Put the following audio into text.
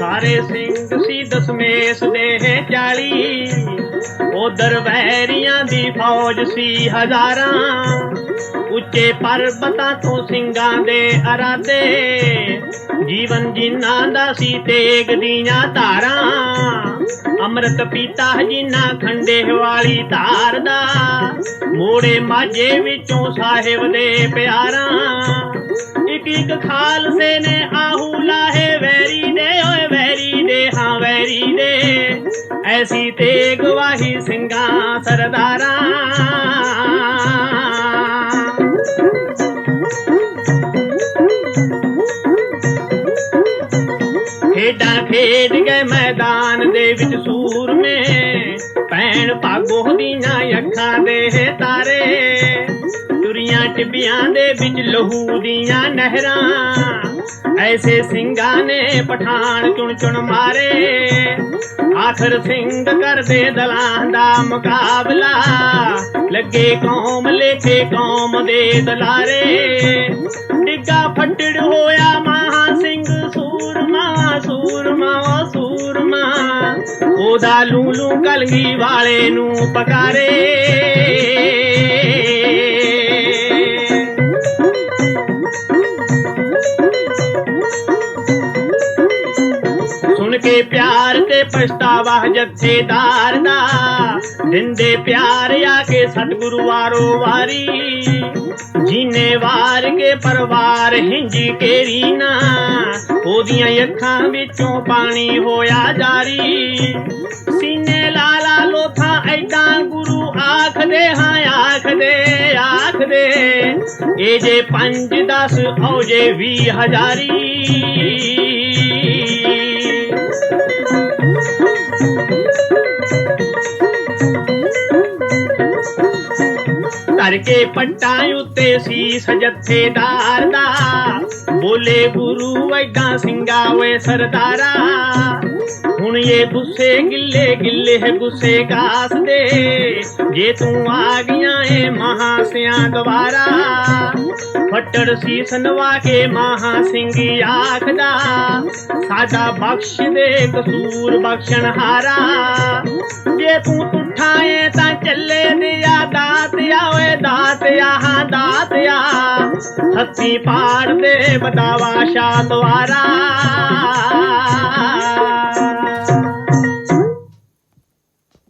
ਸਾਰੇ ਸਿੰਘ ਸੀ ਦਸਮੇਸ਼ ਦੇ ਚਾਲੀ ਉਧਰ ਵੈਰੀਆਂ ਦੀ ਫੌਜ ਸੀ ਹਜ਼ਾਰਾਂ। ਉੱਚੇ ਪਰਬਤਾਂ ਤੋਂ ਸਿੰਘਾਂ ਦੇ ਅਰਾਦੇ ਜੀਵਨ ਜਿਨ੍ਹਾਂ ਦਾ ਸੀ ਤੇਗ ਦੀਆਂ ਧਾਰਾਂ। ਅੰਮ੍ਰਿਤ ਪੀਤਾ ਜਿਨ੍ਹਾਂ ਖੰਡੇ ਵਾਲੀ ਧਾਰ ਦਾ। ਮੋੜੇ ਮਾਝੇ ਵਿੱਚੋਂ ਸਾਹਿਬ ਦੇ ਪਿਆਰਾ। ਇੱਕ ਇੱਕ ਖਾਲਸੇ ਨੇ ਆਹੂ ਲਾਹੇ, ਵੈਰੀ ਦੇ, ਓਏ ਵੈਰੀ ਦੇ, ਹਾਂ ਵੈਰੀ ਦੇ। ਐਸੀ ਤੇ ਗਵਾਹੀ ਸਿੰਘਾਂ, ਸਰਦਾਰਾਂ। ਖੇਡਾਂ ਖੇਡ ਗਏ ਮੈਦਾਨ ਦੇ ਵਿੱਚ ਸੂਰਮੇ ਭੈਣ ਭਾਗੋ ਦੀਆਂ ਅੱਖਾਂ ਦੇ ਤਾਰੇ ਦੁਰੀਆਂ ਟਿੱਬੀਆਂ ਦੇ ਵਿੱਚ ਲਹੂ ਦੀਆਂ ਨਹਿਰਾਂ। ਐਸੇ ਸਿੰਘਾਂ ਨੇ ਪਠਾਨ ਚੁਣ ਚੁਣ ਮਾਰੇ, ਆਖਰ ਸਿੰਘ ਕਰਦੇ ਦਲਾਂ ਦਾ ਮੁਕਾਬਲਾ। ਲੱਗੇ ਕੌਮ, ਲੇਖੇ ਕੌਮ ਦੇ ਦਲਾਰੇ, ਡਿੱਗਾ ਫੱਟੜ ਹੋਇਆ ਉਹਦਾ ਲੂਲੂ ਕਲਗੀ ਵਾਲੇ ਨੂੰ ਪਕਾਰੇ। ਸੁਣ ਕੇ ਪਿਆਰ ਤੇ ਪਛਤਾਵਾ ਜਥੇਦਾਰ ਦਾ। ਦਿੰਦੇ ਪਿਆਰ ਆ ਕੇ ਸਤਿਗੁਰੂ ਵਾਰੋ ਵਾਰੀ। ਜੀਨੇ ਵਾਰ ਕੇ ਪਰਵਾਰ ਹਿੰਜੀ ਕੇਰੀ ਨਾ। ਉਹਦੀਆਂ ਅੱਖਾਂ ਵਿੱਚੋਂ ਪਾਣੀ ਹੋਇਆ ਜਾਰੀ। ਸੀਨੇ ਲਾਲਾ ਲੋਥਾ ਐਦਾਂ ਗੁਰੂ ਆਖਦੇ ਹਾਂ, ਆਖਦੇ ਆਖਦੇ। ਇਹ ਜੇ 5 10 ਹੋ ਜੇ 20 ਹਜ਼ਾਰੀ। ਧਰ ਕੇ ਪੱਟਾਂ ਉੱਤੇ ਸੀ ਸਜੱਥੇਦਾਰ ਦਾ ਬੋਲੇ ਗੁਰੂ ਐਡਾ ਸਿੰਘਾ ਓਏ ਸਰਦਾਰਾ। ਹੁਣ ਇਹ ਗੁੱਸੇ ਗਿੱਲੇ ਗਿੱਲੇ ਹੈ ਗੁੱਸੇ ਕਾਸ ਦੇ ਜੇ ਤੂੰ ਆ ਗਿਆ ਏ ਮਹਾ ਸਿਆਂ ਗਵਾਰਾ ਫੱਟੜ ਸੀ ਸਨਵਾ ਕੇ ਮਹਾ ਸਿੰਘ ਆਖਦਾ ਸਾਡਾ ਬਖਸ਼ ਦੇ ਕਸੂਰ ਬਖਸ਼ਣ ਹਾਰਾ ਜੇ ਤੂੰ ਉਠਾਏ ਤਾਂ ਚੱਲੇ ਦਿਆ ਦਾਤ ਆ ਓਏ ਦਾਤ ਆ ਹਾਂ ਦਾਤ ਆ ਹੱਥੀ ਪਾੜ ਦੇ ਬਦਾਵਾ ਸ਼ਾ ਦਵਾਰਾ